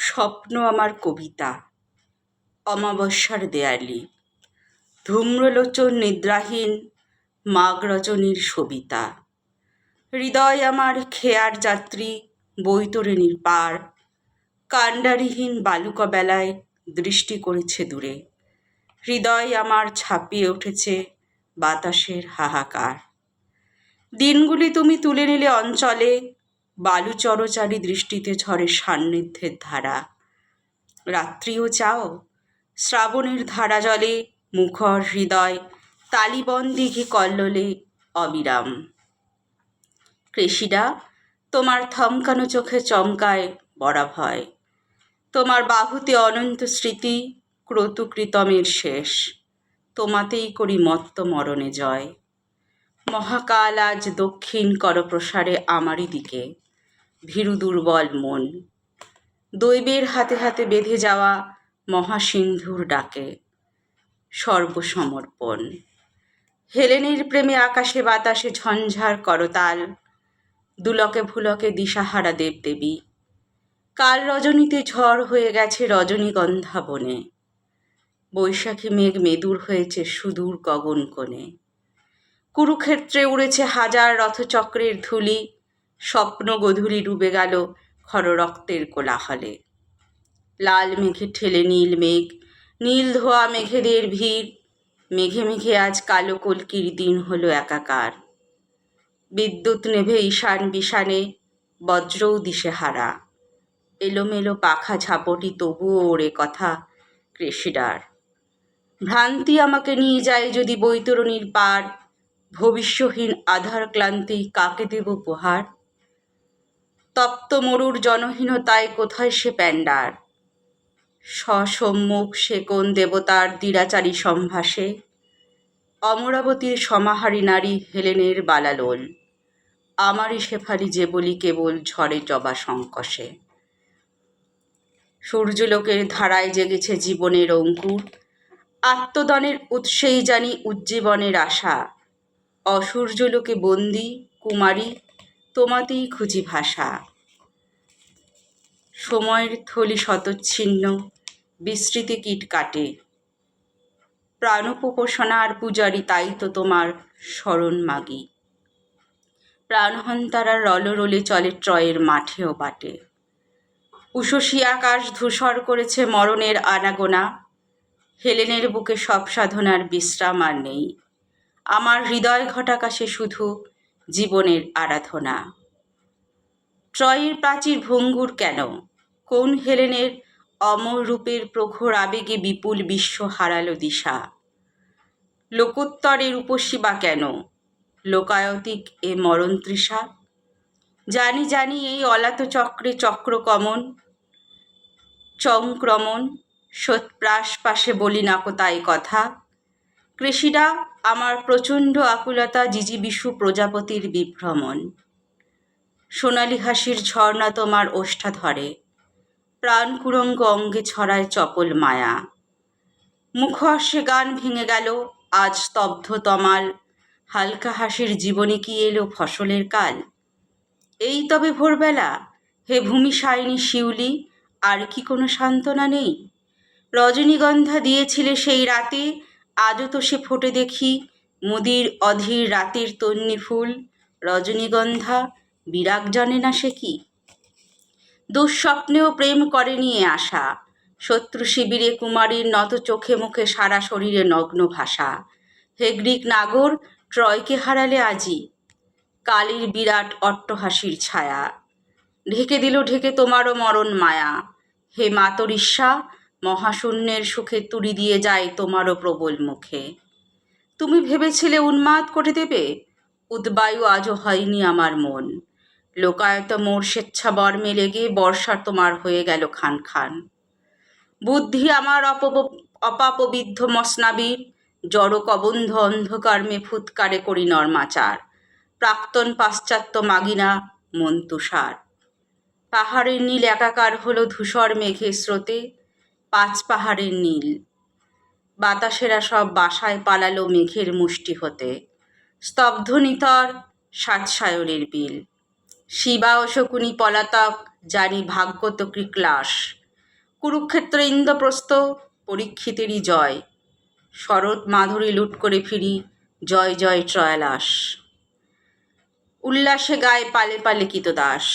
স্বপ্ন আমার কবিতা। অমাবস্যার দেয়ালি। ধূম্রলোচন নিদ্রাহীন মাঘ রজনীর সবিতা। হৃদয় আমার খেয়ার যাত্রী, বৈতরণীর পার। কাণ্ডারিহীন বালুকা বেলায় দৃষ্টি করেছে দূরে। হৃদয় আমার ছাপিয়ে উঠেছে বাতাসের হাহাকার। দিনগুলি তুমি তুলে নিলে অঞ্চলে বালু চরচারি দৃষ্টিতে ঝরে সান্নিধ্যের ধারা। রাত্রিও চাও? শ্রাবণের ধারা জলে, মুখর হৃদয়, তালিবন দিঘি কল্লোলে, অবিরাম। কৃষিরা, তোমার থমকানো চোখে চমকায় বড়া ভয়। তোমার বাহুতে অনন্ত স্মৃতি, ক্রতুকৃতমের শেষ। তোমাতেই করি মত্ত মরণে জয়। মহাকাল আজ দক্ষিণ করপ্রসারে আমারই দিকে। ভীরু দুর্বল মন। দৈবের হাতে হাতে বেঁধে যাওয়া মহাসিন্ধুর ডাকে সর্বসমর্পণ। হেলেনের প্রেমে আকাশে বাতাসে ঝঞ্ঝার করতাল, দুলকে ভুলকে দিশাহারা দেবদেবী। কাল রজনীতে ঝড় হয়ে গেছে রজনীগন্ধা বনে। বৈশাখী মেঘ মেদুর হয়েছে সুদূর গগন কোণে। কুরুক্ষেত্রে উড়েছে হাজার রথচক্রের ধুলি স্বপ্ন গধূলি ডুবে গেল খর রক্তের কোলাহলে। লাল মেঘে ঠেলে নীল মেঘ, নীল ধোয়া মেঘেদের ভিড়, মেঘে মেঘে আজ কালো কলকির দিন হলো একাকার। বিদ্যুৎ নেভে ঈশান বিশানে বজ্রও দিশে হারা এলোমেলো পাখা ঝাপটি তবুও ওরে কথা কৃষিডার। ভ্রান্তি আমাকে নিয়ে যায় যদি বৈতরণীর পার, ভবিষ্যহীন আধার ক্লান্তি কাকে দেব উপহার? তপ্ত মরুর জনহীনতায় কোথায় সে প্যান্ডার? সসম্মুখ সে কোন দেবতার দিরাচারী সম্ভাসে অমরাবতীর সমাহারী নারী হেলেনের বালালোল। আমারই শেফালি যে বলি কেবল ঝড়ে জবা সংকষে সূর্যলোকের ধারায় জেগেছে জীবনের অঙ্কুর। আত্মদানের উৎসেই জানি উজ্জীবনের আশা। অসূর্যলোকে বন্দি, কুমারী তোমাতেই খুঁজি ভাষা। সময়ের থলি শতচ্ছিন্ন, বিস্তৃতি কীট কাটে। প্রাণোপোষণার পূজারি তাই তো তোমার স্মরণ মাগি। প্রাণহন্তারা রলরলে চলে ট্রয়ের মাঠেও বাটে। উষসী আকাশ ধূসর করেছে মরণের আনাগোনা। হেলেনের বুকে সব সাধনার বিশ্রাম আর নেই। আমার হৃদয় ঘটাকাশে শুধু জীবনের আরাধনা। ট্রয়ের প্রাচীর ভঙ্গুর কেন? কোন হেলেনের অমর রূপের প্রখর আবেগে বিপুল বিশ্ব হারালো দিশা? লোকোত্তরের উপসী বা কেন? লোকায়তিক এ মরণ তৃষা? জানি জানি এই অলাত চক্রে চক্রকমন চংক্রমণ সৎপ্রাস পাশে বলি নাকো তাই কথা। কৃষিরা আমার প্রচণ্ড আকুলতা জিজি বিশু প্রজাপতির বিভ্রমণ। সোনালি হাসির ঝর্ণা তোমার ওষ্ঠা ধরে। প্রাণ কুরঙ্গ অঙ্গে ছড়ায় চপল মায়া। মুখহর্ষে গান ভেঙে গেল, আজ স্তব্ধ তমাল। হালকা হাসির জীবনে কি এলো ফসলের কাল? এই তবে ভোরবেলা, হে ভূমি সায়নী শিউলি, আর কি কোনো সান্ত্বনা নেই? রজনীগন্ধা দিয়েছিলে সেই রাতে আজও তো সে ফোটে দেখি মুদির অধীর রাতের তন্নি ফুল, রজনীগন্ধা, বিরাগ জানে না সে কি? দুঃস্বপ্নেও প্রেম করে নিয়ে আসা, শত্রু শিবিরে কুমারীর নত চোখে মুখে সারা শরীরে নগ্ন ভাষা। হে গ্রিক নাগর, ট্রয়কে হারালে আজি, কালীর বিরাট অট্টহাসির ছায়া। ঢেকে দিল ঢেকে তোমারও মরণ মায়া। হে মাতরিস্যা মহাশূন্যের সুখে তুড়ি দিয়ে যায় তোমারও প্রবল মুখে। তুমি ভেবেছিলে উন্মাদ করে দেবে, উদ্বায়ু আজও হয়নি আমার মন। লোকায়ত মোর স্বেচ্ছা বর্মে লেগে বর্ষা তোমার হয়ে গেল খান খান। বুদ্ধি আমার অপাপবিদ্ধ মসনাবীর, জড় কবন্ধ অন্ধকার্মে ফুৎকারে করি নর্মাচার। প্রাক্তন পাশ্চাত্য মাগিনা মন তুষার পাহাড়ের নীল একাকার হলো ধূসর মেঘের স্রোতে পাঁচ পাহাড়ের নীল। বাতাসেরা সব বাসায় পালালো মেঘের মুষ্টি হতে। স্তব্ধ নিতর সাতসায়রের বিল। শিবা ও শকুনি পলাতক, জানি ভাগ্য তো ক্রিক্লাস কুরুক্ষেত্র ইন্দ্রপ্রস্থ, পরীক্ষিতেরই জয়। শরৎ মাধুরী লুট করে ফিরি, জয় জয় ট্রয়ালাস উল্লাসে গায়ে পালে পালে দাস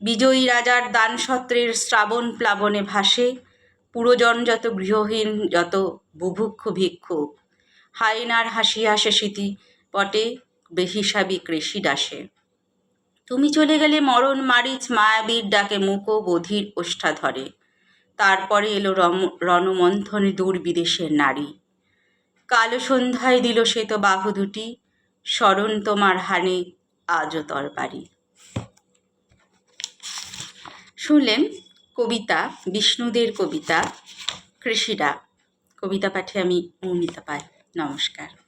বিজয়ী রাজার দানসত্রের শ্রাবণ প্লাবনে ভাসে পুরজন যত গৃহহীন, যত বুভুক্ষ ভিক্ষুক, হায়নার হাসি হাসে স্মৃতি পটে বেহিসাবি কৃষি দাসে। তুমি চলে গেলে মরণ মারিচ মায়াবীর ডাকে মুকো বধির ওষ্ঠা ধরে। তারপরে এলো রম, রণমন্থনে দূর বিদেশের নারী। কালো সন্ধ্যায় দিল সে তো বাহু দুটি, স্মরণ তোমার হানে আজও তরবারি। শুনলেন? কবিতা বিষ্ণুদের কবিতা কৃষিরা। কবিতা পাঠে আমি মৌমিতা পাই নমস্কার।